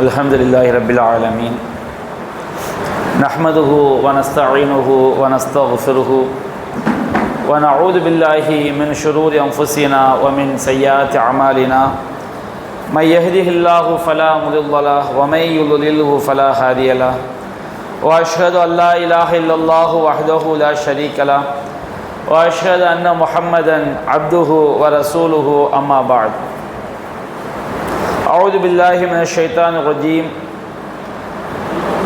الحمد لله رب العالمين نحمده ونستعينه ونستغفره ونعوذ بالله من شرور أنفسنا ومن سيئات أعمالنا. من يهده الله فلا مضل له ومن يضلله فلا هادي له. وأشهد أن لا إله إلا الله وحده لا شريك له. وأشهد أن محمدا عبده ورسوله أما بعد. أعوذ بالله من الشيطان الرجيم.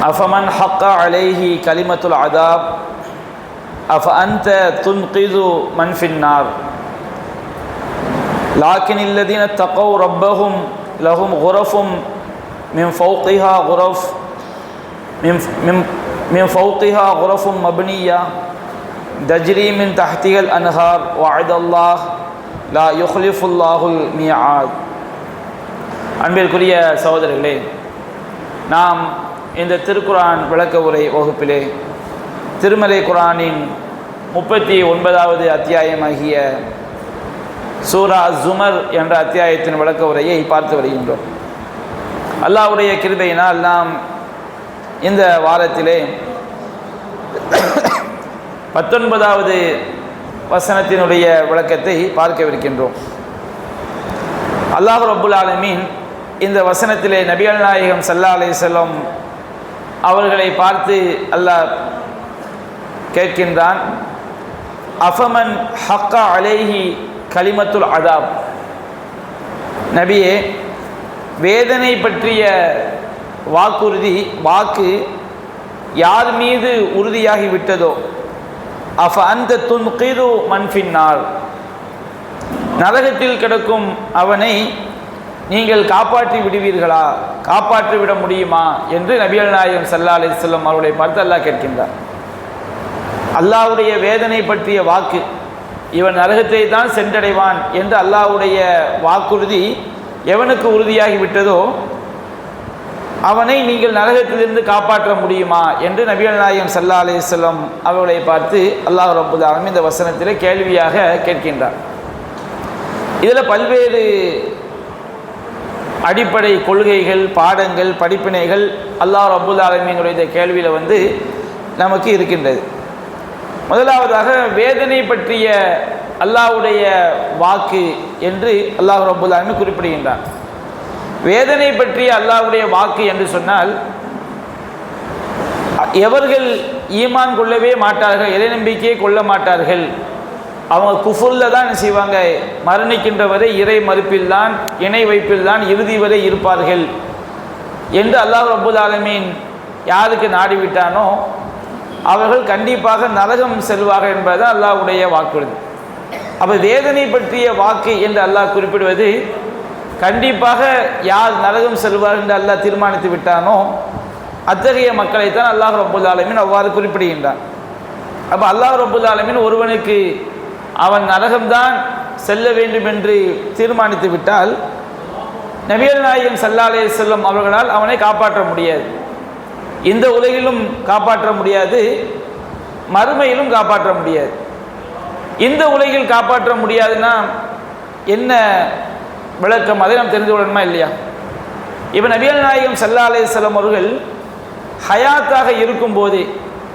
أفمن حق عليه كلمة العذاب؟ أفأنت تنقذ من في النار؟ لكن الذين اتقوا ربهم لهم غرف من فوقها غرف من من من فوقها غرف مبنية تجري من تحتها الأنهار. وعد الله لا يخلف الله الميعاد. அன்பிற்குரிய சகோதரர்களே நாம் இந்த திருக்குரான் விளக்க உரை வகுப்பிலே திருமலை குரானின் முப்பத்தி ஒன்பதாவது அத்தியாயமாகிய சூரா ஜுமர் என்ற அத்தியாயத்தின் விளக்க உரையை பார்த்து வருகின்றோம். அல்லாவுடைய கிருபையினால் நாம் இந்த வாரத்திலே பத்தொன்பதாவது வசனத்தினுடைய விளக்கத்தை பார்க்கவிருக்கின்றோம். அல்லாஹ் ரபுல் ஆலமீன் இந்த வசனத்திலே நபிகள் நாயகம் சல்லா அலை செல்லம் அவர்களை பார்த்து அல்லாஹ் கேட்கின்றான் அஃபமன் ஹக்கா அலேஹி கலிமத்துல் அதாப்? நபியே வேதனை பற்றிய வாக்குறுதி வாக்கு யார் மீது உறுதியாகி விட்டதோ அஃப அந்த துன்கிது மண்பின்னார் நரகத்தில் கிடக்கும் அவனை நீங்கள் காப்பாற்றி விடுவீர்களா? காப்பாற்றி விட முடியுமா? என்று நபியல் நாயகம் சல்லா அலி செல்லம் அவருடைய பார்த்து அல்லாஹ் கேட்கின்றார். அல்லாவுடைய வேதனை பற்றிய வாக்கு இவன் நரகத்தை தான் சென்றடைவான் என்று அல்லாவுடைய வாக்குறுதி எவனுக்கு உறுதியாகி விட்டதோ அவனை நீங்கள் நரகத்திலிருந்து காப்பாற்ற முடியுமா? என்று நபிகள் நாயகம் சல்லா அலி செல்லம் அவர்களை பார்த்து அல்லாஹ் ரபுதாலும் இந்த வசனத்தில் கேள்வியாக கேட்கின்றார். இதில் பல்வேறு அடிப்படை கொள்கைகள் பாடங்கள் படிப்பினைகள் அல்லாஹ் அபுல் ஆலமிங்களுடைய கேள்வியில் வந்து நமக்கு இருக்கின்றது. முதலாவதாக வேதனை பற்றிய அல்லாஹுடைய வாக்கு என்று அல்லாஹ் ரபுல் ஆலமி குறிப்பிடுகின்றார் வேதனை பற்றிய அல்லாஹுடைய வாக்கு என்று சொன்னால் எவர்கள் ஈமான் கொள்ளவே மாட்டார்கள் இறை நம்பிக்கையை கொள்ள மாட்டார்கள் அவங்க குஃபுல்ல தான் என்ன செய்வாங்க? மரணிக்கின்றவரை இறை மறுப்பில் தான் இணை வைப்பில் தான் இறுதி வரை இருப்பார்கள். என்று அல்லாஹ் ரபுல் ஆலமீன் யாருக்கு நாடிவிட்டானோ அவர்கள் கண்டிப்பாக நரகம் செல்வார்கள் என்பது அல்லாஹுடைய வாக்குறுதி. அப்போ வேதனை பற்றிய வாக்கு என்று அல்லாஹ் குறிப்பிடுவது கண்டிப்பாக யார் நரகம் செல்வார் என்று அல்லாஹ் தீர்மானித்து விட்டானோ அத்தகைய மக்களைத்தான் அல்லாஹ் ரபுல் ஆலமின் அவ்வாறு குறிப்பிடுகின்றான். அப்போ அல்லாஹ் ரபுல் ஆலமின் ஒருவனுக்கு அவன் நரகம்தான் செல்ல வேண்டும் என்று தீர்மானித்து விட்டால் நபியல் நாயகம் சல்லாலே செல்லும் அவர்களால் அவனை காப்பாற்ற முடியாது. இந்த உலகிலும் காப்பாற்ற முடியாது மறுமையிலும் காப்பாற்ற முடியாது. இந்த உலகில் காப்பாற்ற முடியாதுன்னா என்ன விளக்கம்? அதை நாம் தெரிந்து கொள்ளணுமா இல்லையா? இப்போ நபியல் நாயகம் சல்லா அலே அவர்கள் ஹயாத்தாக இருக்கும்போது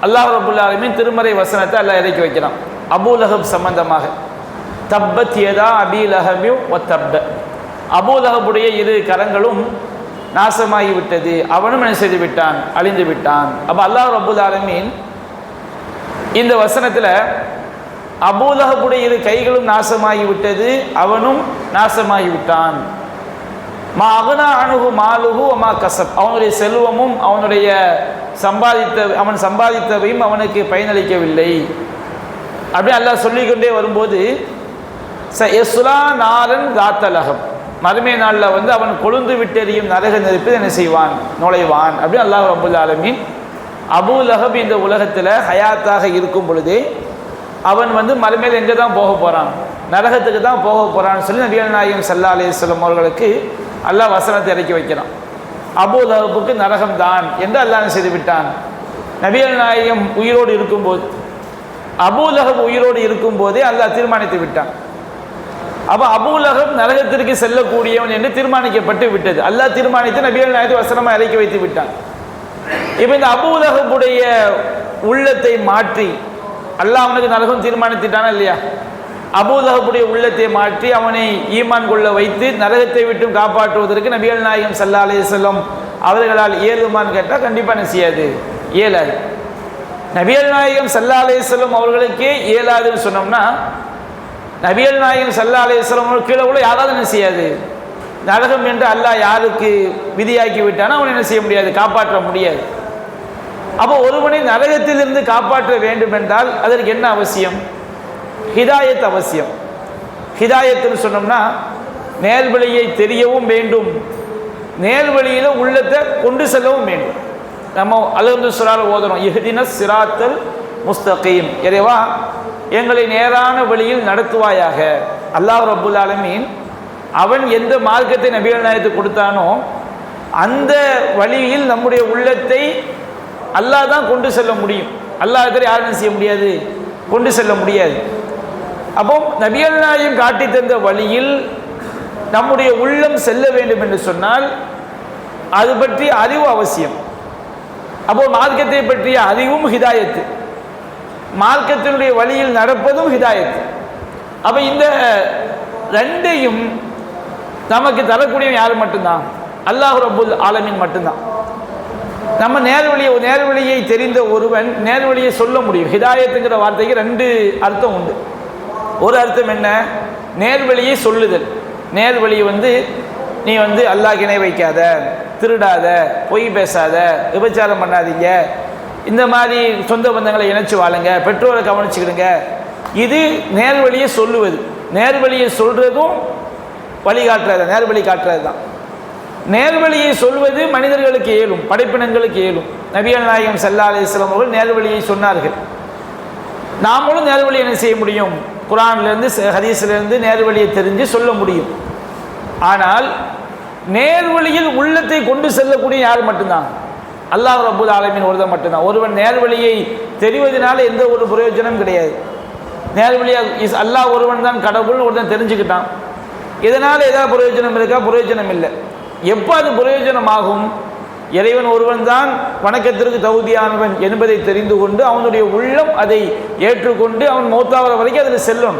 அல்லாஹ் ரபுல்லாலுமே திருமறை வசனத்தை அல்லாஹ் இறக்கி வைக்கிறான். அபூலஹப் சம்பந்தமாக. தப்பத் எதா அபீலஹபியூ ஒ தப்ப அபூலஹபுடைய இரு கரங்களும் நாசமாகி விட்டது அவனும் என்ன செய்து விட்டான்? அழிந்து விட்டான். அப்போ அல்லாஹ் அபுல் ஆலமீன் இந்த வசனத்தில் அபூலஹபுடைய இரு கைகளும் நாசமாகி விட்டது அவனும் நாசமாகி விட்டான் மா அகுனா அணுகு மாலுகு அம்மா கசப். அவனுடைய செல்வமும் அவனுடைய சம்பாதித்த அவன் சம்பாதித்தவையும் அவனுக்கு பயனளிக்கவில்லை. அப்படி அல்லாஹ் சொல்லிக்கொண்டே வரும்போது ச எஸ்லா நாரன் காத்தலகம் மறுமை நாளில் வந்து அவன் கொழுந்து விட்டெறியும் நரக நெருப்பில் என்ன செய்வான்? நுழைவான். அப்படின்னு அல்லாஹ் ரபுல் ஆலமின் அபு லஹப் இந்த உலகத்தில் ஹயாத்தாக இருக்கும் பொழுதே அவன் வந்து மறுமையில் எங்கே தான் போக போகிறான் நரகத்துக்கு தான் போக போகிறான்னு சொல்லி நபிகள் நாயகம் சல்லா அலிஸ்லம் அவர்களுக்கு அல்லாஹ் வசனத்தை இறக்கி வைக்கிறான். அபு லஹபுக்கு நரகம் தான் என்று அல்லாஹ் செய்து விட்டான்? நபிகள் நாயகம் உயிரோடு இருக்கும்போது அபூலகப் உயிரோடு இருக்கும்போதே அல்லாஹ் தீர்மானித்து விட்டான். அப்போ அபூலகம் நரகத்திற்கு செல்லக்கூடியவன் என்று தீர்மானிக்கப்பட்டு விட்டது. அல்லாஹ் தீர்மானித்து நபிகள் நாயத்து வசனமாக இறக்கி வைத்து விட்டான். இப்போ இந்த அபூலகமுடைய உள்ளத்தை மாற்றி அல்லாஹ் அவனுக்கு நரகம் தீர்மானித்துட்டானா இல்லையா? அபூதகப்புடைய உள்ளத்தை மாற்றி அவனை ஈமான் கொள்ள வைத்து நரகத்தை விட்டும் காப்பாற்றுவதற்கு நபிகள் நாயகம் சல்லா அலையம் அவர்களால் இயலுமான்னு கேட்டால் கண்டிப்பாக என்ன செய்யாது. இயலாது நபியல் நாயகம் சல்லா அலையம் அவர்களுக்கே இயலாதுன்னு சொன்னோம்னா நபியல் நாயகம் சல்லா அலையம் அவர்கள் கீழே கூட யாராவது என்ன செய்யாது? நரகம் என்று அல்லாஹ் யாருக்கு விதியாக்கி விட்டானோ அவனை என்ன செய்ய முடியாது? காப்பாற்ற முடியாது. அப்போ ஒருவனை நரகத்திலிருந்து காப்பாற்ற வேண்டும் என்றால் அதற்கு என்ன அவசியம்? ஹிதாயத் அவசியம். ஹிதாயத்துன்னு சொன்னோம்னா நேர்வழியை தெரியவும் வேண்டும். நேர்வழியில் உள்ளத்தை கொண்டு செல்லவும் வேண்டும். நம்ம அலந்து சுறால் ஓதுறோம் எஹ்தின சிராத்தல் முஸ்தகீம். இறைவா எங்களை நேரான வழியில் நடத்துவாயாக. அல்லாஹ் ரபுல் ஆலமீன் அவன் எந்த மார்க்கத்தை நபிகள் நாயகத்துக்கு கொடுத்தானோ அந்த வழியில் நம்முடைய உள்ளத்தை அல்லாஹ் தான் கொண்டு செல்ல முடியும். அல்லாஹ் தவிர யாரும் செய்ய முடியாது? கொண்டு செல்ல முடியாது. அப்போ நபிகள் நாயம் காட்டி தந்த வழியில் நம்முடைய உள்ளம் செல்ல வேண்டும் என்று சொன்னால் அது பற்றி அறிவு அவசியம். அப்போ மார்க்கத்தை பற்றிய அறிவும் ஹிதாயத்து. மார்க்கத்தினுடைய வழியில் நடப்பதும் ஹிதாயத்து. அப்போ இந்த ரெண்டையும் நமக்கு தரக்கூடியவன் யார் மட்டும்தான்? அல்லாஹ் ரபுல் ஆலமின் மட்டும்தான். நம்ம நேர்வழியை நேர்வழியை தெரிந்த ஒருவன் நேர்வழியை சொல்ல முடியும். ஹிதாயத்துங்கிற வார்த்தைக்கு ரெண்டு அர்த்தம் உண்டு. ஒரு அர்த்தம் என்ன? நேர்வழியை சொல்லுதல். நேர்வழி வந்து நீ வந்து அல்லாஹ் இணை வைக்காத. திருடாத பொய் பேசாத விபச்சாரம் பண்ணாதீங்க. இந்த மாதிரி சொந்த பந்தங்களை இணைச்சு வாழுங்க பெற்றோரை கவனிச்சுக்கிடுங்க. இது நேர்வழியை சொல்லுவது. நேர்வழியை சொல்கிறதும் வழிகாட்டுறது நேர்வழி காட்டுறது தான் நேர்வழியை சொல்வது மனிதர்களுக்கு இயலும் படைப்பினங்களுக்கு இயலும். நபியல் நாயகம் சல்லா அலிஸ்லாம் அவர்கள் நேர்வழியை சொன்னார்கள். நாமளும் நேர்வழி என்ன செய்ய முடியும்? குரான்லேருந்து ஹதீஸ்லேருந்து நேர்வழியை தெரிஞ்சு சொல்ல முடியும். ஆனால் நேர்வழியில் உள்ளத்தை கொண்டு செல்லக்கூடிய யார் மட்டும்தான். அல்லாஹ் ரபுல் ஆலமின் ஒருத்தன் மட்டும்தான். ஒருவன் நேர்வழியை தெரிவதனால எந்த ஒரு பிரயோஜனம் கிடையாது. நேர்வழியாக இஸ் அல்லாஹ் ஒருவன் தான் கடவுள் ஒருத்தன் தெரிஞ்சுக்கிட்டான். இதனால் ஏதாவது பிரயோஜனம் இருக்கா? பிரயோஜனம் இல்லை. எப்போ அது பிரயோஜனமாகும்? இறைவன் ஒருவன் தான் வணக்கத்திற்கு தகுதியானவன் என்பதை தெரிந்து கொண்டு அவனுடைய உள்ளம் அதை ஏற்றுக்கொண்டு அவன் மௌத்தாவர வரைக்கும் அதில் செல்லும்.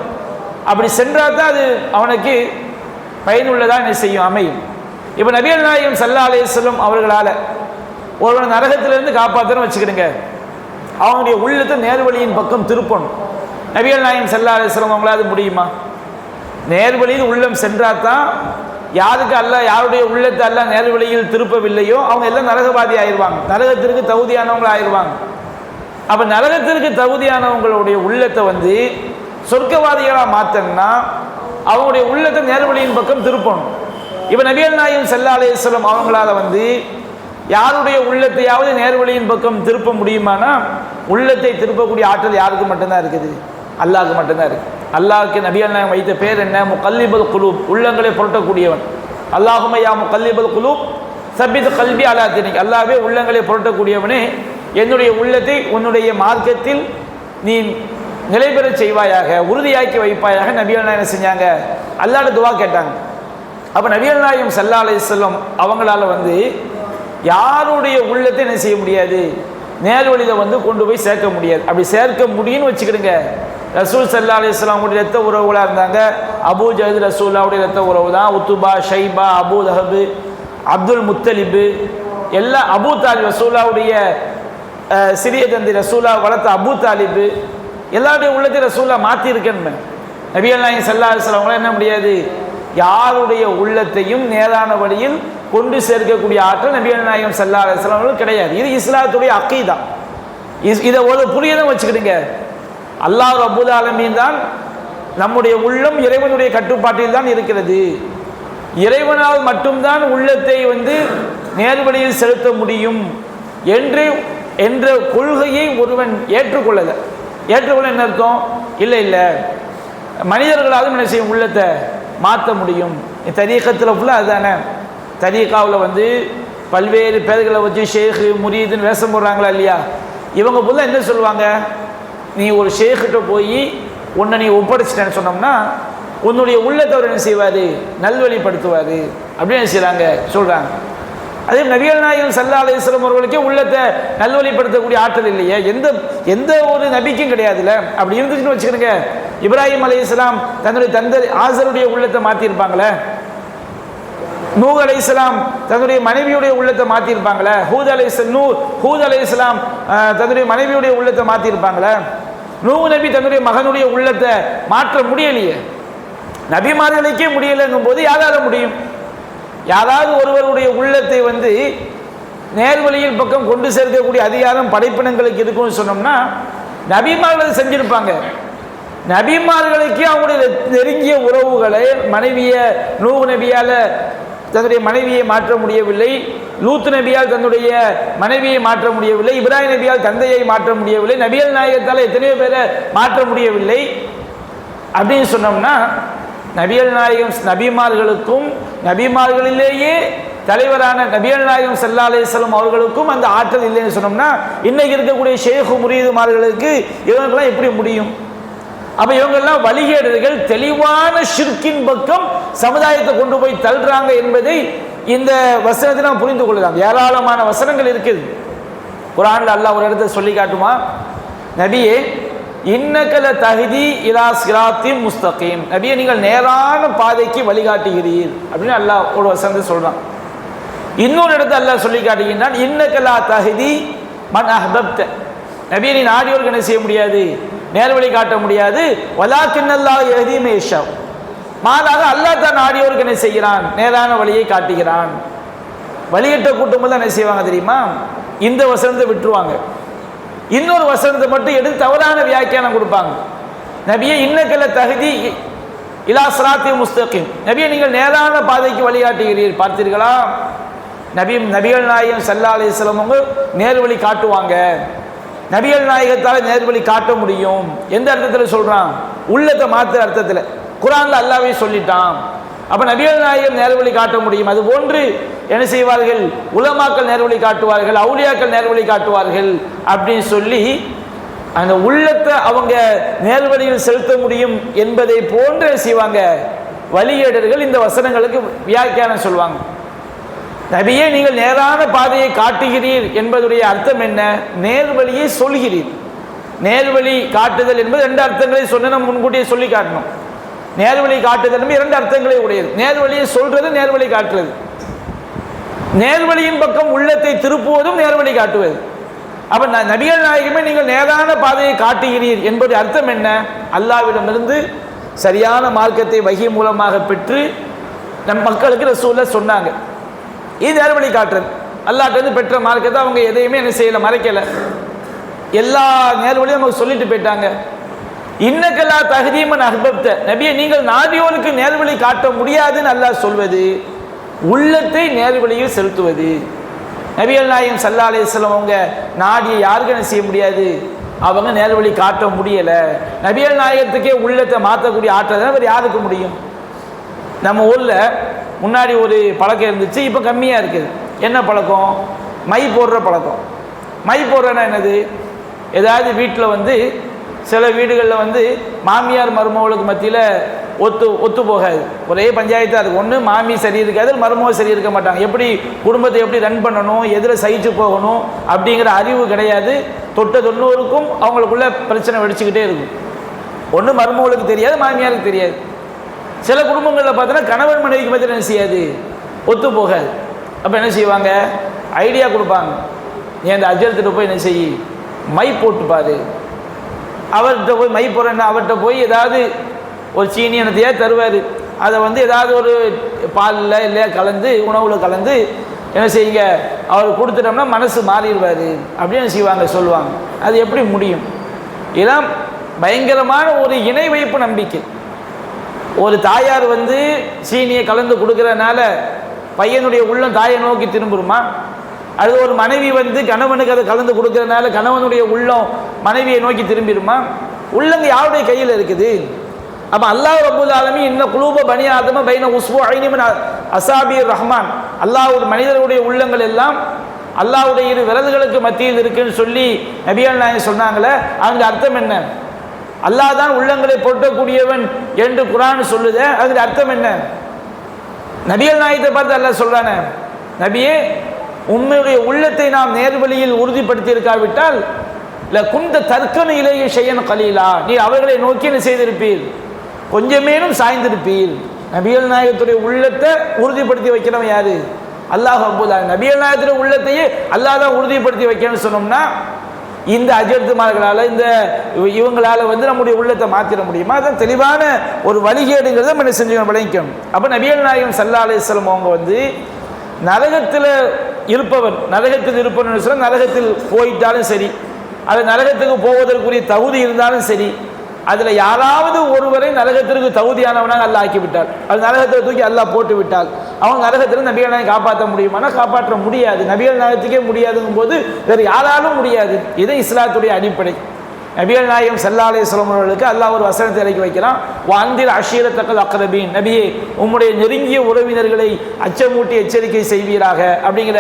அப்படி சென்றால் தான் அது அவனுக்கு பயனுள்ளதாக என்ன செய்யும் அமையும். இப்போ நபியல் நாயகம் சல்லா அலைய செல்லும் அவர்களால் ஒருவன் நரகத்திலிருந்து காப்பாற்றணும் வச்சுக்கிடுங்க. அவனுடைய உள்ளத்தை நேர்வழியின் பக்கம் திருப்பணும். நபியல் நாயகம் சல்லா அலைய செல்லம் முடியுமா? நேர்வழியில் உள்ளம் சென்றால் தான் யாருக்கு அல்ல யாருடைய உள்ளத்தை அல்ல நேர்வழியில் திருப்பவில்லையோ அவங்க எல்லாம் நரகவாதி ஆயிடுவாங்க. நரகத்திற்கு தகுதியானவங்க ஆயிடுவாங்க அப்போ நரகத்திற்கு தகுதியானவங்களுடைய உள்ளத்தை வந்து சொர்க்கவாதிகளாக மாற்றணும்னா அவங்களுடைய உள்ளத்தை நேர்வழியின் பக்கம் திருப்பணும். இப்போ நபியல் நாயம் செல்லா அலையம் அவங்களால வந்து யாருடைய உள்ளத்தையாவது நேர்வழியின் பக்கம் திருப்ப முடியுமானா உள்ளத்தை திருப்பக்கூடிய ஆற்றல் யாருக்கு மட்டும்தான் இருக்குது? அல்லாவுக்கு மட்டும்தான் இருக்குது அல்லாவுக்கு நபியல் நாயம் வைத்த பேர் என்ன? முக்கல்லிபல் குலூப் உள்ளங்களை புரட்டக்கூடியவன். அல்லாஹுமையா முக்கல்லிபல் குலூப் சபித் கல்வி அலா தினிக். அல்லாவே உள்ளங்களை புரட்டக்கூடியவனே என்னுடைய உள்ளத்தை உன்னுடைய மார்க்கத்தில் நீ நிலை செய்வாயாக உறுதியாக்கி வைப்பாயாக நபியல் நாயம் செஞ்சாங்க? அல்லாட துவா கேட்டாங்க. அப்போ நவியல் நாயம் சல்லா அலை செல்லம் அவங்களால வந்து யாருடைய உள்ளத்தை என்ன செய்ய முடியாது? நேர்வழியில் வந்து கொண்டு போய் சேர்க்க முடியாது. அப்படி சேர்க்க முடியும்னு வச்சுக்கிடுங்க. ரசூல் சல்லா அலிஸ்லாமுடைய ரத்த உறவுகளாக இருந்தாங்க. அபு ஜஹத் ரசூல்லாவுடைய ரத்த உறவு தான். உத்துபா ஷைபா அபு தஹபு அப்துல் முத்தலிபு எல்லா அபு தாலிப் ரசூல்லாவுடைய சிறிய தந்தை ரசூலா வளர்த்த அபு தாலிபு எல்லாருடைய உள்ளத்தையும் ரசூல்லா மாற்றிருக்கேன்னு நபிகள் நாயகம் சல்லா அலிஸ்லாமங்களும் என்ன முடியாது? யாருடைய உள்ளத்தையும் நேரான வழியில் கொண்டு சேர்க்கக்கூடிய ஆற்றல் நபிகள் நாயகம் சல்லா அலிஸ்லாமங்களும் கிடையாது. இது இஸ்லாத்துடைய அக்கீதா இஸ் இதை ஒரு புரியதும் வச்சுக்கிடுங்க அல்லாஹ் ரபுல் ஆலமீன் தான் நம்முடைய உள்ளம் இறைவனுடைய கட்டுப்பாட்டில் தான் இருக்கிறது. இறைவனால் மட்டும்தான் உள்ளத்தை வந்து நேர்வழியில் செலுத்த முடியும் என்று என்ற கொள்கையை ஒருவன் ஏற்றுக்கொள்ளலை. ஏற்றுக்கொள்ள என்ன அர்த்தம்? இல்லை இல்லை. மனிதர்களாலும் என்ன செய்யும்? உள்ளத்தை மாற்ற முடியும். தரீக்கத்தில் ஃபுல்லாக அதுதானே? தரீக்காவில் வந்து பல்வேறு பேர்களை வச்சு ஷேக்கு முரீதுன்னு வேஷம் போடுறாங்களா இல்லையா? இவங்க ஃபுல்லாக என்ன சொல்லுவாங்க? நீ ஒரு ஷேக்கிட்ட போய் உன்னை நீ ஒப்படைச்சிட்டேன்னு சொன்னோம்னா உன்னுடைய உள்ளத்தை அவர் என்ன செய்வார்? நல்வழிப்படுத்துவார். அப்படின்னு என்ன செய்கிறாங்க சொல்கிறாங்க அதே நபிகள் நாயகம் சல்லா அலிஸ்லாம் அவர்களுக்கே உள்ளத்தை நல்வழிப்படுத்தக்கூடிய ஆற்றல் இல்லையே? எந்த எந்த ஒரு நபிக்கும் கிடையாதுல்ல? அப்படி இருந்துச்சுன்னு வச்சுக்கிறேங்க இப்ராஹிம் அலி இஸ்லாம் தன்னுடைய தந்தை ஆசருடைய உள்ளத்தை மாற்றிருப்பாங்களே நூ அலை இஸ்லாம் தன்னுடைய மனைவியுடைய உள்ளத்தை மாற்றிருப்பாங்களே ஹூத் அலை நூ ஹூத் அலை இஸ்லாம் தன்னுடைய மனைவியுடைய உள்ளத்தை மாற்றிருப்பாங்களே நூ நபி தன்னுடைய மகனுடைய உள்ளத்தை மாற்ற முடியலையே? நபிமார்களுக்கே முடியலைங்கும் போது யாரால முடியும்? யாராவது ஒருவருடைய உள்ளத்தை வந்து நேர்வழியில் பக்கம் கொண்டு சேர்க்கக்கூடிய அதிகாரம் படைப்பினங்களுக்கு இருக்கும்னு சொன்னோம்னா நபிமார்கள் செஞ்சிருப்பாங்க. நபிமார்களுக்கே அவங்களுடைய நெருங்கிய உறவுகளை மனைவியை நூகு நபியால் தன்னுடைய மனைவியை மாற்ற முடியவில்லை. லூத் நபியால் தன்னுடைய மனைவியை மாற்ற முடியவில்லை. இப்ராஹிம் நபியால் தந்தையை மாற்ற முடியவில்லை. நபியல் நாயகத்தால் எத்தனையோ பேரை மாற்ற முடியவில்லை. அப்படின்னு சொன்னோம்னா நபியல் நாயகம் நபிமார்களுக்கும் நபிமார்களிலேயே தலைவரான நபியல் நாயகம் சல்லா செல்லும் அவர்களுக்கும் அந்த ஆற்றல் இல்லைன்னு சொன்னோம்னா இன்னைக்கு இருக்கக்கூடிய ஷேகு முரீதுமார்களுக்கு இவங்களுக்கெல்லாம் எப்படி முடியும்? அப்ப இவங்கெல்லாம் வழிகேடுகள் தெளிவான ஷிர்கின் பக்கம் சமுதாயத்தை கொண்டு போய் தள்ளுறாங்க என்பதை இந்த வசனத்தை நாம் புரிந்து கொள்ளலாம். ஏராளமான வசனங்கள் இருக்குது. குரான்ல அல்லாஹ் ஒரு இடத்துல சொல்லி காட்டுமா? நபியே இன்னக்கல தகுதி இலா சிராத்தி முஸ்தகீம். நபியை நீங்கள் நேரான பாதைக்கு வழிகாட்டுகிறீர். அப்படின்னு அல்லாஹ் ஒரு வசனத்தை சொல்றான். இன்னொரு இடத்துல அல்லாஹ் சொல்லி காட்டுகின்றான் இன்னக்கலா தகுதி மன் அஹ்பப்த. நபியை நீ நாடியோருக்கு என்ன செய்ய முடியாது? நேர்வழி காட்ட முடியாது. வலாக்கின்னல்லா எஹதீமேஷா மாறாக அல்லாஹ் தான் ஆடியோருக்கு என்ன செய்கிறான்? நேரான வழியை காட்டுகிறான். வழியிட்ட கூட்டம் தான் என்ன செய்வாங்க தெரியுமா? இந்த வசனத்தை விட்டுருவாங்க. இன்னொரு வசனத்தை மட்டும் எடுத்து தவறான வியாக்கியானம் கொடுப்பாங்க. நபியை இன்னக்கல தகுதி இலா சராத்தி முஸ்தகிம். நபியை நீங்கள் நேரான பாதைக்கு வழிகாட்டுகிறீர். பார்த்தீர்களா? நபி நபிகள் நாயகம் சல்லா அலிஸ்லம் அவங்க நேர்வழி காட்டுவாங்க. நபிகள் நாயகத்தால் நேர்வழி காட்ட முடியும். எந்த அர்த்தத்தில் சொல்கிறான் உள்ளத்தை மாற்று அர்த்தத்தில். குரானில் அல்லாவே சொல்லிட்டான். அப்போ நபிகள் நாயகம் நேர்வழி காட்ட முடியும். அது போன்று என்ன செய்வார்கள்? உலமாக்கள் நேர்வழி காட்டுவார்கள் அவுளியாக்கள் நேர்வழி காட்டுவார்கள் அப்படின்னு சொல்லி அந்த உள்ளத்தை அவங்க நேர்வழியில் செலுத்த முடியும் என்பதை போன்று செய்வாங்க? வழியேடர்கள் இந்த வசனங்களுக்கு வியாக்கியானம் சொல்லுவாங்க. நபியே நீங்கள் நேரான பாதையை காட்டுகிறீர் என்பதுடைய அர்த்தம் என்ன? நேர்வழியை சொல்கிறீர். நேர்வழி காட்டுதல் என்பது ரெண்டு அர்த்தங்களை சொன்ன நம்ம முன்கூட்டியே சொல்லி காட்டணும். நேர்வழி காட்டுதல் என்பது இரண்டு அர்த்தங்களை உடையது. நேர்வழியை சொல்றது நேர்வழி காட்டுறது. நேர்வழியின் பக்கம் உள்ளத்தை திருப்புவதும் நேர்வழி காட்டுவது. அப்ப நபிகள் நாயகமே நீங்கள் நேரான பாதையை காட்டுகிறீர் என்பது அர்த்தம் என்ன? அல்லாவிடமிருந்து சரியான மார்க்கத்தை வகி மூலமாக பெற்று நம் மக்களுக்கு ரசூல்ல சொன்னாங்க. இது நேர்வழி காட்டுறது? அல்லாட்டேருந்து பெற்ற மார்க்கத்தை அவங்க எதையுமே என்ன செய்யலை மறைக்கலை. எல்லா நேர்வழியும் நமக்கு சொல்லிட்டு போயிட்டாங்க. இன்னக்கல்லா தகுதிமன் அஹ்பப்த. நபியை நீங்கள் நாடியோனுக்கு நேர்வழி காட்ட முடியாதுன்னு அல்லாஹ் சொல்வது உள்ளத்தை நேர்வழியில் செலுத்துவது. நபியல் நாயகம் சல்லா அலிஸ்லாம் அவங்க நாடியை யாருக்கு என்ன செய்ய முடியாது? அவங்க நேர்வழி காட்ட முடியலை. நபியல் நாயகத்துக்கே உள்ளத்தை மாற்றக்கூடிய ஆற்றல் வேறு யாருக்கு முடியும்? நம்ம ஊரில் முன்னாடி ஒரு பழக்கம் இருந்துச்சு இப்போ கம்மியாக இருக்குது. என்ன பழக்கம்? மை போடுற பழக்கம். மை போடுறேன்னா என்னது? ஏதாவது வீட்டில் வந்து சில வீடுகளில் வந்து மாமியார் மருமகளுக்கு மத்தியில் ஒத்து ஒத்து போகாது. ஒரே பஞ்சாயத்தாக இருக்கும் ஒன்று மாமி சரி இருக்காது மருமக சரி இருக்க மாட்டாங்க. எப்படி குடும்பத்தை எப்படி ரன் பண்ணணும் எதில் சகிச்சு போகணும் அப்படிங்கிற அறிவு கிடையாது. தொட்ட தொண்ணூறுக்கும் அவங்களுக்குள்ள பிரச்சனை வெடிச்சுக்கிட்டே இருக்கும். ஒன்று மருமகளுக்கு தெரியாது மாமியாருக்கு தெரியாது. சில குடும்பங்களில் பார்த்தோன்னா கணவன் மனைவிக்கு பற்றி என்ன செய்யாது? ஒத்து போகாது. அப்போ என்ன செய்வாங்க? ஐடியா கொடுப்பாங்க. நீ அந்த அஜரத்திட்ட போய் என்ன செய்? மை போட்டு பாரு. அவர்கிட்ட போய் மை போடுறேன்னா அவர்கிட்ட போய் ஏதாவது ஒரு சீனி எனத்தையே தருவார். அதை வந்து ஏதாவது ஒரு பாலில் இல்லையா கலந்து உணவில் கலந்து என்ன செய்யுங்க? அவர் கொடுத்துட்டோம்னா மனசு மாறிடுவார். அப்படின்னு என்ன செய்வாங்க? சொல்லுவாங்க. அது எப்படி முடியும்? இதெல்லாம் பயங்கரமான ஒரு இணை வைப்பு நம்பிக்கை. ஒரு தாயார் வந்து சீனியை கலந்து கொடுக்குறனால பையனுடைய உள்ளம் தாயை நோக்கி திரும்புமா அது ஒரு மனைவி வந்து கணவனுக்கு அதை கலந்து கொடுக்கறனால கணவனுடைய உள்ளம் மனைவியை நோக்கி திரும்பிடுமா உள்ளங்க யாருடைய கையில் இருக்குது? அப்போ அல்லாஹ் ரபுல் ஆலமி இன்ன குலூப பனி ஆதம பைன உஸ்வோ ஐனிமன் அசாபீர் ரஹ்மான். அல்லாஹ் ஒரு மனிதருடைய உள்ளங்கள் எல்லாம் அல்லாஹுடைய இரு விரல்களுக்கு மத்தியில் இருக்குன்னு சொல்லி நபியால் நாயன் சொன்னாங்களே அந்த அர்த்தம் என்ன? அல்லாஹ் தான் உள்ளங்களை பொட்டக்கூடியவன் என்று குரான் சொல்லுது. அதுக்கு அர்த்தம் என்ன? நபியல் நாயத்தை பார்த்து அல்லாஹ் சொல்கிறானே நபியே உண்மையுடைய உள்ளத்தை நாம் நேர்வழியில் உறுதிப்படுத்தி இருக்காவிட்டால் இல்லை குந்த தர்க்கணு இலையை செய்யணும் கலீலா. நீ அவர்களை நோக்கி என்ன செய்திருப்பீர்? கொஞ்சமேனும் சாய்ந்திருப்பீர். நபியல் நாயகத்துடைய உள்ளத்தை உறுதிப்படுத்தி வைக்கிறவன் யாரு? அல்லாஹ் அபுதா நபியல் நாயகத்துடைய உள்ளத்தையே அல்லாஹ் தான் உறுதிப்படுத்தி வைக்கணும்னு சொன்னோம்னா இந்த அஜர்த்துமார்களால் இந்த இவ- வந்து நம்முடைய உள்ளத்தை மாற்றிட முடியுமா? அதான் தெளிவான ஒரு வழிகேடுங்கிறத நம்ம என்ன விளைவிக்கணும் அப்போ நபியல் நாயகம் சல்லா அலிஸ்லம் அவங்க வந்து நரகத்தில் இருப்பவன் நரகத்தில் இருப்பவன் சொன்னால் நரகத்தில் போயிட்டாலும் சரி அது நரகத்துக்கு போவதற்குரிய தகுதி இருந்தாலும் சரி அதில் யாராவது ஒருவரை நரகத்திற்கு தகுதியானவனாக அல்ல ஆக்கி விட்டார் அது நரகத்தை தூக்கி அல்லா போட்டு விட்டால் அவன் நரகத்தில் நபிகள் நாயகம் காப்பாற்ற முடியுமானா காப்பாற்ற முடியாது. நபிகள் நாயகத்துக்கே முடியாதுங்கும் போது வேறு யாராலும் முடியாது. இதை இஸ்லாத்துடைய அடிப்படை. நபிகள் நாயகம் சல்லா அலையம் அல்லாஹ் ஒரு வசனத்தை இறக்கி வைக்கிறான். வாந்தில் அஷீரத்தக்கல் அக்ரபீன். நபியே உம்முடைய நெருங்கிய உறவினர்களை அச்சமூட்டி எச்சரிக்கை செய்வீராக. அப்படிங்கிற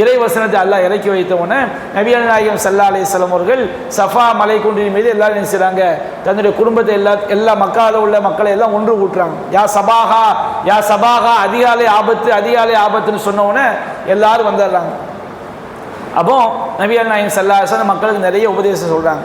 இறை வசனத்தை அல்லாஹ் இறக்கி வைத்த உடனே நபிகள் நாயகம் சல்லா அலையம் சஃபா மலை குன்றின் மீது எல்லாரும் என்ன செய்கிறாங்க தன்னுடைய குடும்பத்தை எல்லா எல்லா மக்கால உள்ள மக்களை எல்லாம் ஒன்று கூட்டுறாங்க. யா சபாகா யா சபாகா அதிகாலை ஆபத்து அதிகாலை ஆபத்துன்னு சொன்னவுடனே எல்லாரும் வந்துடுறாங்க. அப்போ நபிகள் நாயகம் சல்லா மக்களுக்கு நிறைய உபதேசம் சொல்கிறாங்க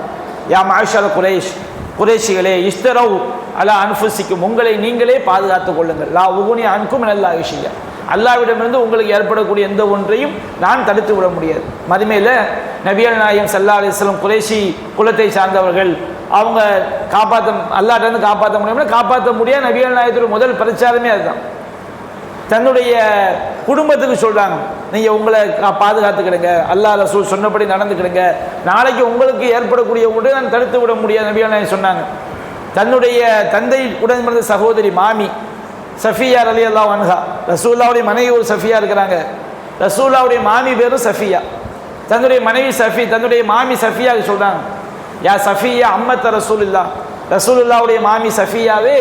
யா மாஷர் குரேஷ் குரேஷிகளே இஸ்தரவு அலா அனுஃபுசிக்கும் உங்களை நீங்களே பாதுகாத்துக் கொள்ளுங்கள். லா உகுனி அன்கும் நல்லா விஷய அல்லாவிடமிருந்து உங்களுக்கு ஏற்படக்கூடிய எந்த ஒன்றையும் நான் தடுத்து விட முடியாது. மதுமையில் நபியல் நாயகம் சல்லா அலிஸ்லம் குரேஷி குலத்தை சார்ந்தவர்கள் அவங்க காப்பாற்ற அல்லாட்டிருந்து காப்பாற்ற முடியும்னா காப்பாற்ற முடியாது. நபியல் நாயகத்தோட முதல் பிரச்சாரமே அதுதான். தன்னுடைய குடும்பத்துக்கு சொல்கிறாங்க நீங்கள் உங்களை கா- பாதுகாத்துக்கிடுங்க. அல்லாஹ் ரசூல் சொன்னபடி நடந்துக்கிடுங்க. நாளைக்கு உங்களுக்கு ஏற்படக்கூடிய உடனே நான் தடுத்து விட முடியாது நபியான சொன்னாங்க. தன்னுடைய தந்தை உடன் பிறந்த சகோதரி மாமி சஃபியா அலி அல்லா அன்ஹா. ரசூல்லாவுடைய மனைவி ஒரு சஃபியா இருக்கிறாங்க. ரசூல்லாவுடைய மாமி பேரும் சஃபியா. தன்னுடைய மனைவி சஃபி தன்னுடைய மாமி சஃபியாவுக்கு சொல்கிறாங்க யா சஃபியா அம்மத்த ரசூல் இல்லா ரசூலுல்லாவுடைய மாமி சஃபியாவே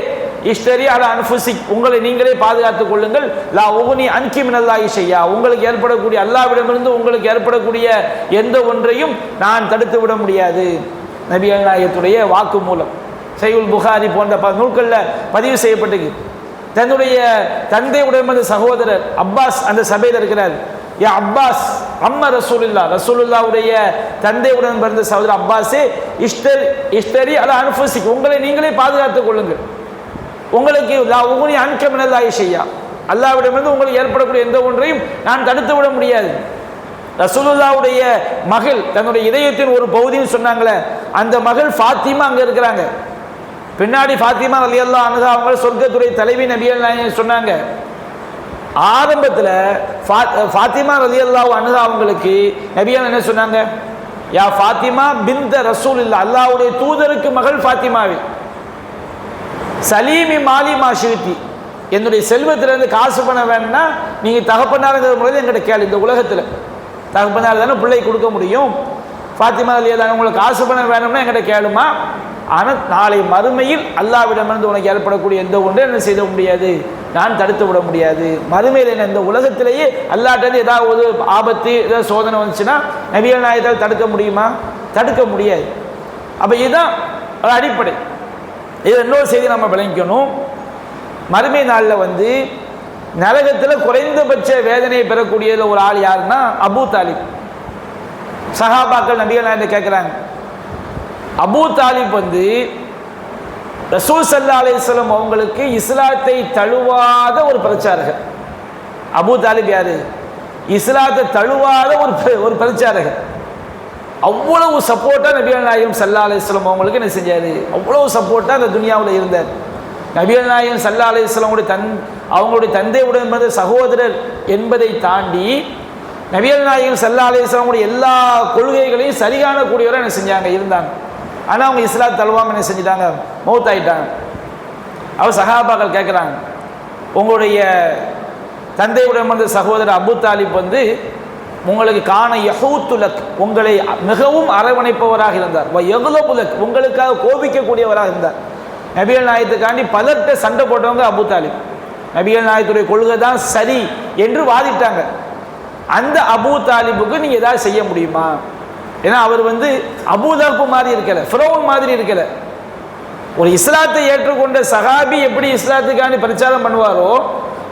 இஷ்டரி அல அனுஃபுசிக் உங்களை நீங்களே பாதுகாத்துக் கொள்ளுங்கள். லா உகுனி அன்கி மினல்லாஹி ஷையா. உங்களுக்கு ஏற்படக்கூடிய அல்லாவிடமிருந்து உங்களுக்கு ஏற்படக்கூடிய எந்த ஒன்றையும் நான் தடுத்து விட முடியாது. நபிகள் நாயகத்துடைய வாக்கு மூலம் சையுல் புகாரி போன்ற ப நூல்களில் பதிவு செய்யப்பட்டிருக்கு தன்னுடைய தந்தையுடன் வந்த சகோதரர் அப்பாஸ் அந்த சபையில் இருக்கிறார். யா அப்பாஸ் அம்மா ரசூலுல்லா ரசூலுல்லாவுடைய தந்தையுடன் பிறந்த சகோதரர் அப்பாஸே இஷ்டர் இஷ்டரி அல அனுஃபுசிக் உங்களை நீங்களே பாதுகாத்துக் கொள்ளுங்கள். உங்களுக்கு லா உகுனி அன்கமினல்லாய் செய்யா. அல்லாவிடமிருந்து உங்களுக்கு ஏற்படக்கூடிய எந்த ஒன்றையும் நான் தடுத்து விட முடியாது. ரசூலுல்லாவுடைய மகள் தன்னுடைய இதயத்தின் ஒரு பகுதின்னு சொன்னாங்களே அந்த மகள் ஃபாத்திமா அங்கே இருக்கிறாங்க. பின்னாடி ஃபாத்திமா ரலியல்லாஹு அனுதா அவங்க சொர்க்கத்துறை தலைவி நபியல் நாயகம் சொன்னாங்க. ஆரம்பத்தில் ஃபாத்திமா ரலியல்லாஹு அனுதா அவங்களுக்கு நபிகள் என்ன சொன்னாங்க? யா ஃபாத்திமா பிந்த ரசூல் இல்லா அல்லாவுடைய தூதருக்கு மகள் ஃபாத்திமாவே. சலீமி மாலி மாஷிருத்தி என்னுடைய செல்வத்திலேருந்து காசு பண்ண வேணும்னா நீங்கள் தகப்பனாருங்கிற முறையில் எங்கிட்ட கேளு இந்த உலகத்தில். தகப்பனார் தானே பிள்ளை கொடுக்க முடியும். ஃபாத்திமா அலியா தானே உங்களுக்கு காசு பண்ண வேணும்னா எங்கிட்ட கேளுமா. ஆனால் நாளை மறுமையில் அல்லாவிடமிருந்து உனக்கு ஏற்படக்கூடிய எந்த ஒன்றும் என்ன செய்ய முடியாது. நான் தடுத்து விட முடியாது. மறுமையில் என்ன இந்த உலகத்திலேயே அல்லாட்டது ஏதாவது ஒரு ஆபத்து ஏதாவது சோதனை வந்துச்சுன்னா நபிகள் நாயத்தால் தடுக்க முடியுமா? தடுக்க முடியாது. அப்போ இதுதான் ஒரு அடிப்படை. இது இன்னொரு செய்தி நம்ம விளங்கிக்கணும். மறுமை நாளில் வந்து நரகத்தில் குறைந்தபட்ச வேதனையை பெறக்கூடியதில் ஒரு ஆள் யாருன்னா அபூ தாலிப். சஹாபாக்கள் நபிகள் நாயகத்தை கேட்குறாங்க அபூ தாலிப் வந்து ரசூல் சல்லா அலிஸ்லம் அவங்களுக்கு இஸ்லாத்தை தழுவாத ஒரு பிரச்சாரகர். அபூ தாலிப் யாரு? இஸ்லாத்தை தழுவாத ஒரு ஒரு பிரச்சாரகர். அவ்வளவு சப்போர்ட்டாக நபிகள் நாயகம் சல்லா அலிஸ்லாம் அவங்களுக்கு என்ன செஞ்சார்? அவ்வளவு சப்போர்ட்டாக அந்த துனியாவில் இருந்தார். நபிகள் நாயகம் சல்லா அலிஸ்லாமுடைய தன் அவங்களுடைய தந்தையுடன் என்பது சகோதரர் என்பதை தாண்டி நபிகள் நாயகம் சல்லா அலிஸ்லாமுடைய எல்லா கொள்கைகளையும் சரியான கூடியவராக என்ன செஞ்சாங்க? இருந்தாங்க. ஆனால் அவங்க இஸ்லாம் தழுவாமல் என்ன செஞ்சிட்டாங்க? மௌத்தாயிட்டாங்க. அவர் சகாபாக்கள் கேட்குறாங்க உங்களுடைய தந்தையுடன் வந்த சகோதரர் அபு தாலிப் வந்து உங்களுக்கு காண யஹூத்துலக் உங்களை மிகவும் அரவணைப்பவராக இருந்தார். வ உங்களுக்காக கோபிக்கக்கூடியவராக இருந்தார். நபிகள் நாயத்துக்காண்டி பலர்கிட்ட சண்டை போட்டவங்க அபு தாலிப். நபிகள் நாயத்துடைய கொள்கை தான் சரி என்று வாதிட்டாங்க. அந்த அபு தாலிபுக்கு நீங்கள் ஏதாவது செய்ய முடியுமா? ஏன்னா அவர் வந்து அபுதாப்பு மாதிரி இருக்கலை ஃபிரோன் மாதிரி இருக்கலை. ஒரு இஸ்லாத்தை ஏற்றுக்கொண்ட சஹாபி எப்படி இஸ்லாத்துக்காண்டி பிரச்சாரம் பண்ணுவாரோ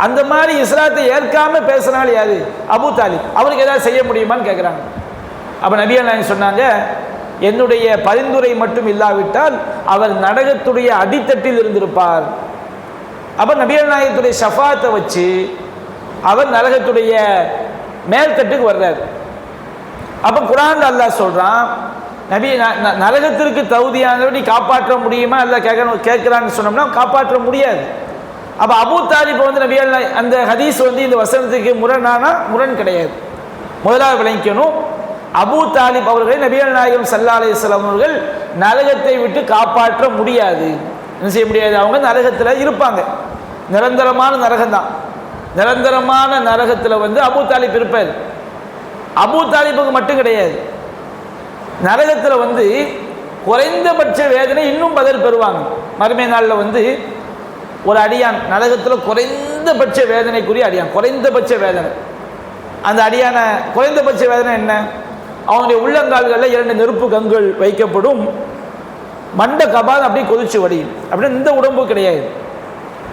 அந்த மாதிரி இஸ்லாத்தை ஏற்காம பேசுனாலும் யாரு? அபு தாலிப். அவருக்கு ஏதாவது செய்ய முடியுமான்னு கேட்குறாங்க அப்போ நபியா நாயன் சொன்னாங்க என்னுடைய பரிந்துரை மட்டும் இல்லாவிட்டால் அவர் நடகத்துடைய அடித்தட்டில் இருந்திருப்பார். அப்போ நபியல் நாயகத்துடைய ஷஃபாத்தை வச்சு அவர் நரகத்துடைய மேல்தட்டுக்கு வர்றார். அப்போ குரான் அல்லாஹ் சொல்கிறான் நபி ந- ந- நரகத்திற்கு தகுதியானபடி காப்பாற்ற முடியுமா? அல்ல கேட்கணும் கேட்குறான்னு சொன்னோம்னா காப்பாற்ற முடியாது. அப்போ அபூ தாலிப் வந்து நபி அந்த ஹதீஸ் வந்து இந்த வசனத்துக்கு முரணானா? முரண் கிடையாது. முதலாவது விளங்கிக்கணும். அபூ தாலிப் அவர்களை நபியல் நாயகம் சல்லா அலிஸ்லாம் அவர்கள் நரகத்தை விட்டு காப்பாற்ற முடியாது. என்ன செய்ய முடியாது? அவங்க நரகத்தில் இருப்பாங்க. நிரந்தரமான நரகம் தான். நிரந்தரமான நரகத்தில் வந்து அபூ தாலிப் இருப்பார். அபூ தாலிப்புக்கு மட்டும் கிடையாது. நரகத்தில் வந்து குறைந்தபட்ச வேதனை இன்னும் பதில் பெறுவாங்க. மறுமை நாளில் வந்து ஒரு அடியான் நரகத்தில் குறைந்தபட்ச வேதனைக்குரிய அடியான் குறைந்தபட்ச வேதனை. அந்த அடியான குறைந்தபட்ச வேதனை என்ன? அவனுடைய உள்ளங்கால்களில் இரண்டு நெருப்பு கங்குகள் வைக்கப்படும். மண்ட கபால் அப்படியே கொதிச்சு வடியும். அப்படின்னு இந்த உடம்பு கிடையாது.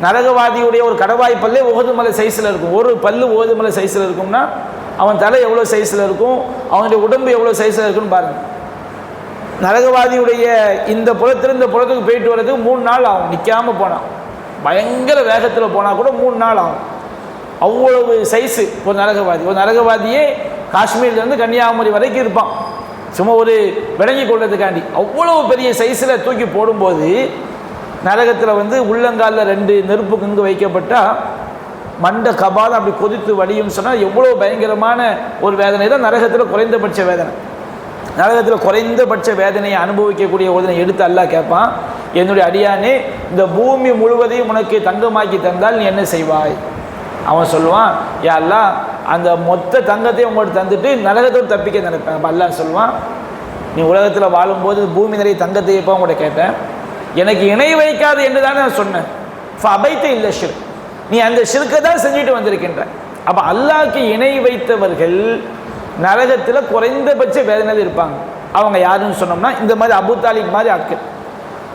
நரகவாதியுடைய ஒரு கடவாய் பல்லே ஓதுமலை சைஸில் இருக்கும். ஒரு பல்லு ஓதுமலை சைஸில் இருக்கும்னா அவன் தலை எவ்வளோ சைஸில் இருக்கும்? அவனுடைய உடம்பு எவ்வளோ சைஸில் இருக்குன்னு பாருங்க. நரகவாதியுடைய இந்த புலத்திலிருந்து புலத்துக்கு போயிட்டு வர்றதுக்கு மூணு நாள் ஆகும். நிற்காமல் போனான் பயங்கர வேகத்தில் போனால் கூட மூணு நாள் ஆகும். அவ்வளவு சைஸு ஒரு நரகவாதி. ஒரு நரகவாதியே காஷ்மீர்லேருந்து கன்னியாகுமரி வரைக்கும் இருப்பான். சும்மா ஒரு விளங்கி கொள்றதுக்காண்டி. அவ்வளவு பெரிய சைஸில் தூக்கி போடும்போது நரகத்தில் வந்து உள்ளங்காலில் ரெண்டு நெருப்பு கங்கு வைக்கப்பட்டால் மண்ட கபாலம் அப்படி கொதித்து வடியும் சொன்னால் எவ்வளோ பயங்கரமான ஒரு வேதனை. தான் நரகத்தில் குறைந்தபட்ச வேதனை. நரகத்தில் குறைந்தபட்ச வேதனையை அனுபவிக்கக்கூடிய ஒருதனை எடுத்து அல்லா கேட்பான். என்னுடைய அடியானே இந்த பூமி முழுவதையும் உனக்கு தங்கமாக்கி தந்தால் நீ என்ன செய்வாய்? அவன் சொல்லுவான் யா அல்லாஹ் அந்த மொத்த தங்கத்தையும் உங்கள்கிட்ட தந்துட்டு நரகத்தோடு தப்பிக்க நினைப்பேன். அப்போ அல்லாஹ் சொல்லுவான் நீ உலகத்தில் வாழும்போது பூமி நிறைய தங்கத்தை எப்போ உங்கள்கிட்ட கேட்டேன் எனக்கு இணை வைக்காது என்று தானே நான் சொன்னேன். அபைத்த இல்லை ஷிர் நீ அந்த ஷிர்க்கை தான் செஞ்சுட்டு வந்திருக்கின்ற. அப்போ அல்லாவுக்கு இணை வைத்தவர்கள் நரகத்தில் குறைந்தபட்ச வேதனையில் இருப்பாங்க. அவங்க யாருன்னு சொன்னோம்னா இந்த மாதிரி அபு தாலிப் மாதிரி ஆட்கள்.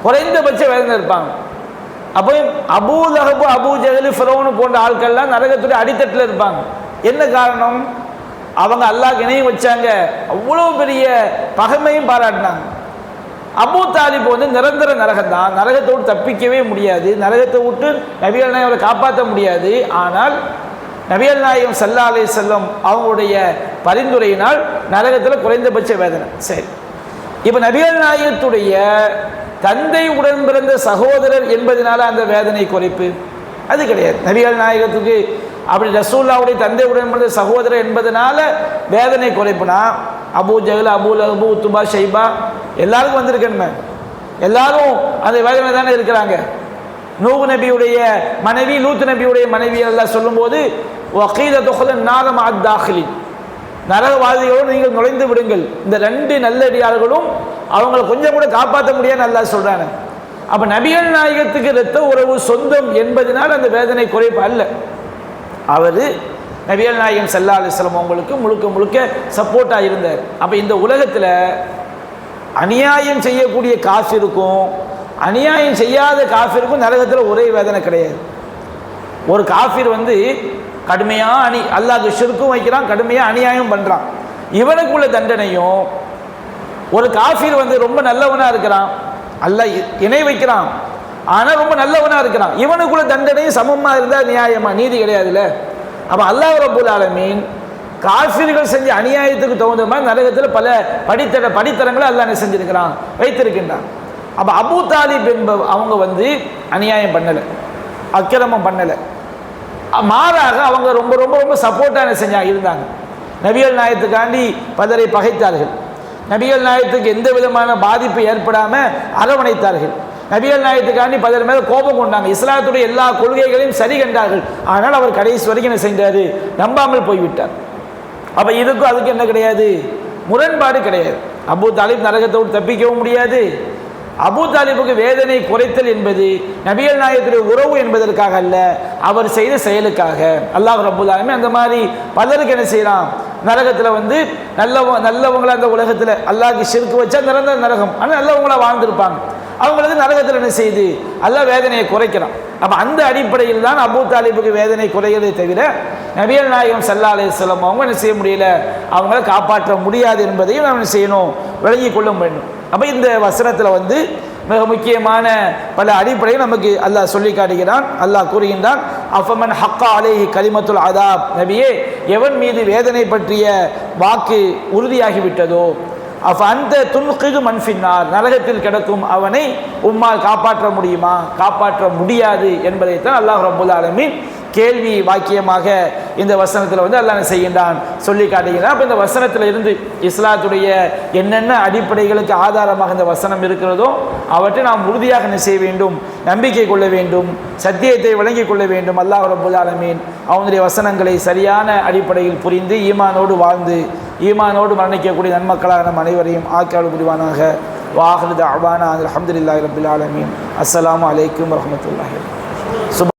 குறைந்தபட்ச வேதனை இருப்பாங்க. அப்போ அபூ லஹபு அபூ ஜஹலு ஃபிரோனு போன்ற ஆட்கள்லாம் நரகத்துடைய அடித்தட்டில் இருப்பாங்க. என்ன காரணம்? அவங்க அல்லாஹ் இணையும் வச்சாங்க. அவ்வளோ பெரிய பகைமையும் பாராட்டினாங்க. அபூ தாலிப் வந்து நிரந்தர நரகம் தான் நரகத்தை விட்டு தப்பிக்கவே முடியாது. நரகத்தை விட்டு நபிகள் நாயகத்தை காப்பாற்ற முடியாது. ஆனால் நபிகள் நாயகம் சல்லா செல்லும் செல்லம் அவங்களுடைய பரிந்துரையினால் நரகத்தில் குறைந்தபட்ச வேதனை. சரி. இப்போ நபிகள் நாயகத்துடைய தந்தை உடன் பிறந்த சகோதரர் என்பதனால அந்த வேதனை குறைப்பு. அது கிடையாது. நபிகள் நாயகத்துக்கு அப்படி ரசூல்லாவுடைய தந்தை உடன் பிறந்த சகோதரர் என்பதனால வேதனை குறைப்புனா Abu Jahl Abu Abu Utbah Shaybah எல்லாருக்கும் வந்திருக்கணுமே. எல்லாரும் அந்த வேதனை தானே இருக்கிறாங்க. நூகு நபியுடைய மனைவி லூத்து நபியுடைய மனைவி எல்லாம் சொல்லும்போது வக்கீல தொகல நாதம் அத்தாஹிலி நரகவாதிகளோடு நீங்கள் நுழைந்து விடுங்கள். இந்த ரெண்டு நல்லடியார்களும் அவங்களை கொஞ்சம் கூட காப்பாற்ற முடியாது நல்லா சொல்கிறாங்க அப்போ நபிகள் நாயகத்துக்கு இரத்த உறவு சொந்தம் என்பதனால் அந்த வேதனை குறைப்பு அல்ல. அவர் நபிகள் நாயகம் செல்லாத அலிஸ்லாம் அவங்களுக்கு முழுக்க முழுக்க சப்போர்ட்டாக இருந்தார். அப்போ இந்த உலகத்தில் அநியாயம் செய்யக்கூடிய காஃபிருக்கும் அநியாயம் செய்யாத காஃபிருக்கும் நரகத்தில் ஒரே வேதனை கிடையாது. ஒரு காஃபிர் வந்து கடுமையாக அணி அல்லாஹ் ஷிருக்கும் வைக்கிறான் கடுமையாக அநியாயம் பண்ணுறான் இவனுக்குள்ள தண்டனையும் ஒரு காஃபீர் வந்து ரொம்ப நல்லவனாக இருக்கிறான். அல்லாஹ் இணை வைக்கிறான். ஆனால் ரொம்ப நல்லவனாக இருக்கிறான். இவனுக்குள்ள தண்டனையும் சமமாக இருந்தால் நியாயமா? நீதி கிடையாதுல்ல. அப்போ அல்லாஹ் ரபுல் ஆலமீன் காஃபிர்கள் செஞ்ச அநியாயத்துக்கு தகுந்த மாதிரி நரகத்தில் பல படித்தர படித்தரங்களை அல்லாஹ் என்ன செஞ்சிருக்கிறான்? வைத்திருக்கின்றான். அப்போ அபு தாலிப் என்ப அவங்க வந்து அநியாயம் பண்ணலை. அக்கிரமம் பண்ணலை. மாறாக அவங்க ரொம்ப ரொம்ப ரொம்ப சப்போர்ட்டான செஞ்சாங்க? இருந்தாங்க. நபிகள் நாயத்துக்காண்டி பலரை பகைத்தார்கள். நபிகள் நாயத்துக்கு எந்த விதமான பாதிப்பு ஏற்படாமல் அரவணைத்தார்கள். நபிகள் நாயத்துக்காண்டி பலர் மேலே கோபம் கொண்டாங்க. இஸ்லாத்துடைய எல்லா கொள்கைகளையும் சரி கண்டார்கள். ஆனால் அவர் கடைசி வரைக்கும் என்ன செஞ்சாரு? நம்பாமல் போய்விட்டார். அப்போ இதுக்கும் அதுக்கு என்ன கிடையாது? முரண்பாடு கிடையாது. அபு தாலிப் நரகத்தை தப்பிக்கவும் முடியாது. அபூ தாலிபுக்கு வேதனை குறைத்தல் என்பது நபிகள் நாயகத்துடைய உறவு என்பதற்காக அல்ல அவர் செய்த செயலுக்காக. அல்லாஹ் ரபுல்லாலுமே அந்த மாதிரி பலருக்கு என்ன செய்யலாம்? நரகத்தில் வந்து நல்லவ நல்லவங்களா அந்த உலகத்தில் அல்லாஹ்க்கு ஷிர்க்கு வச்சா நிரந்தர நரகம். ஆனால் நல்லவங்களா வாழ்ந்திருப்பாங்க. அவங்களுக்கு நரகத்தில் என்ன செய்யுது அல்லாஹ் வேதனையை குறைக்கிறான். அப்போ அந்த அடிப்படையில் தான் அபூ தாலிபுக்கு வேதனை குறைகிறதே தவிர நபியல் நாயகம் சல்லா அலையம் அவங்க என்ன செய்ய முடியல? அவங்கள காப்பாற்ற முடியாது என்பதையும் நம்ம என்ன செய்யணும்? விளங்கி கொள்ள வேண்டும். அப்போ இந்த வசனத்தில் வந்து மிக முக்கியமான பல அடிப்படையை நமக்கு அல்லாஹ் சொல்லி காட்டுகிறான். அல்லாஹ் கூறுகின்றான் அஃபமன் ஹக்கா அலேஹி கலிமத்துல் அதாப். நபியே எவன் மீது வேதனை பற்றிய வாக்கு உறுதியாகிவிட்டதோ அப்ப அந்த துன்கிது மண்பின்னார் நரகத்தில் கிடக்கும் அவனை உம்மால் காப்பாற்ற முடியுமா? காப்பாற்ற முடியாது என்பதைத்தான் அல்லாஹ் ரபுல் ஆலமின் கேள்வி வாக்கியமாக இந்த வசனத்தில் வந்து அல்லாஹ் செய்கின்றான்? சொல்லி காட்டுகிறான் அப்போ இந்த வசனத்தில் இருந்து இஸ்லாத்துடைய என்னென்ன அடிப்படைகளுக்கு ஆதாரமாக இந்த வசனம் இருக்கிறதோ அவற்றை நாம் உறுதியாக என்ன செய்ய வேண்டும்? நம்பிக்கை கொள்ள வேண்டும். சத்தியத்தை வழங்கிக் கொள்ள வேண்டும். அல்லாஹ் ரபுல் ஆலமீன் அவனுடைய வசனங்களை சரியான அடிப்படையில் புரிந்து ஈமானோடு வாழ்ந்து ஈமானோடு மரணிக்கக்கூடிய நன்மக்களாக நம் அனைவரையும் ஆக்கியாளு புரிவானாக. வாஹிருத அவானா அலமதுல்லாஹி ரபுல் ஆலமீன். அஸ்லாம் அலைக்கும் வரமத்துல்லாஹி சுப